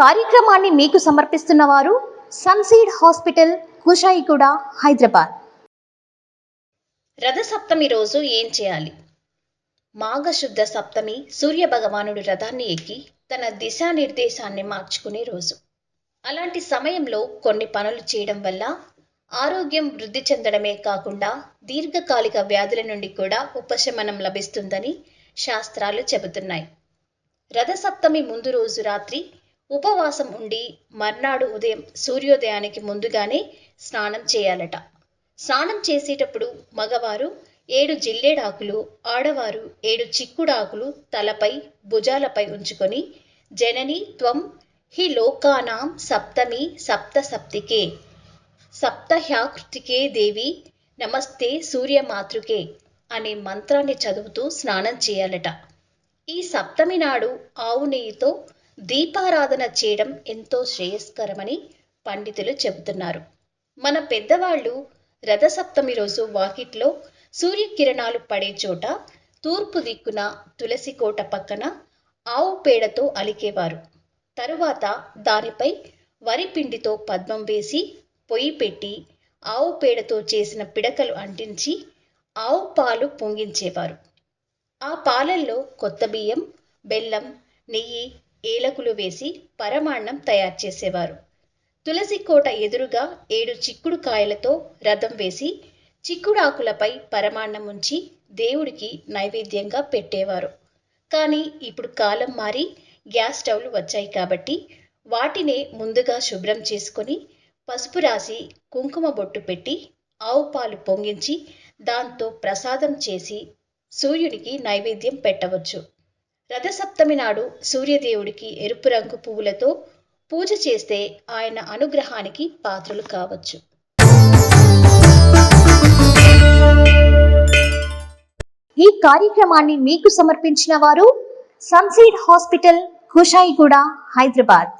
కార్యక్రమాన్ని మీకు సమర్పిస్తున్న వారు సన్సీడ్ హాస్పిటల్ కుషాయిగూడ హైదరాబాద్. రథసప్తమి రోజు ఏం చేయాలి? మాఘశుద్ధ సప్తమి సూర్య భగవానుడు రథాన్ని ఎక్కి తన దిశానిర్దేశాన్ని మార్చుకునే రోజు. అలాంటి సమయంలో కొన్ని పనులు చేయడం వల్ల ఆరోగ్యం వృద్ధి చెందడమే కాకుండా దీర్ఘకాలిక వ్యాధుల నుండి కూడా ఉపశమనం లభిస్తుందని శాస్త్రాలు చెబుతున్నాయి. రథసప్తమి ముందు రోజు రాత్రి ఉపవాసం ఉండి మర్నాడు ఉదయం సూర్యోదయానికి ముందుగానే స్నానం చేయాలట. స్నానం చేసేటప్పుడు మగవారు ఏడు జిల్లేడాకులు ఆడవారు ఏడు చిక్కుడాకులు తలపై భుజాలపై ఉంచుకొని జనని త్వం హి లోకానాం సప్తమి సప్త సప్తికే సప్తహ్యాకృతికే దేవి నమస్తే సూర్యమాతృకే అనే మంత్రాన్ని చదువుతూ స్నానం చేయాలట. ఈ సప్తమి నాడు ఆవు నెయ్యితో దీపారాధన చేయడం ఎంతో శ్రేయస్కరమని పండితులు చెబుతున్నారు. మన పెద్దవాళ్ళు రథసప్తమి రోజు వాకిట్లో సూర్యకిరణాలు పడే చోట తూర్పు దిక్కున తులసి కోట పక్కన ఆవు పేడతో అలికేవారు. తరువాత దానిపై వరి పిండితో పద్మం వేసి పొయ్యి పెట్టి ఆవు పేడతో చేసిన పిడకలు అంటించి ఆవు పాలు పొంగించేవారు. ఆ పాలల్లో కొత్త బియ్యం బెల్లం నెయ్యి ఏలకులు వేసి పరమాన్నం తయారు చేసేవారు. తులసి కోట ఎదురుగా ఏడు చిక్కుడు కాయలతో రథం వేసి చిక్కుడాకులపై పరమాన్నం ఉంచి దేవుడికి నైవేద్యంగా పెట్టేవారు. కానీ ఇప్పుడు కాలం మారి గ్యాస్ స్టవ్లు వచ్చాయి కాబట్టి వాటినే ముందుగా శుభ్రం చేసుకొని పసుపు రాసి కుంకుమ బొట్టు పెట్టి ఆవు పాలు పొంగించి దాంతో ప్రసాదం చేసి సూర్యుడికి నైవేద్యం పెట్టవచ్చు. రథసప్తమి నాడు సూర్యదేవుడికి ఎరుపు రంగు పువ్వులతో పూజ చేస్తే ఆయన అనుగ్రహానికి పాత్రలు కావచ్చు. ఈ కార్యక్రమాన్ని మీకు సమర్పించిన వారు సన్సీడ్ హాస్పిటల్ కుషాయిగూడ హైదరాబాద్.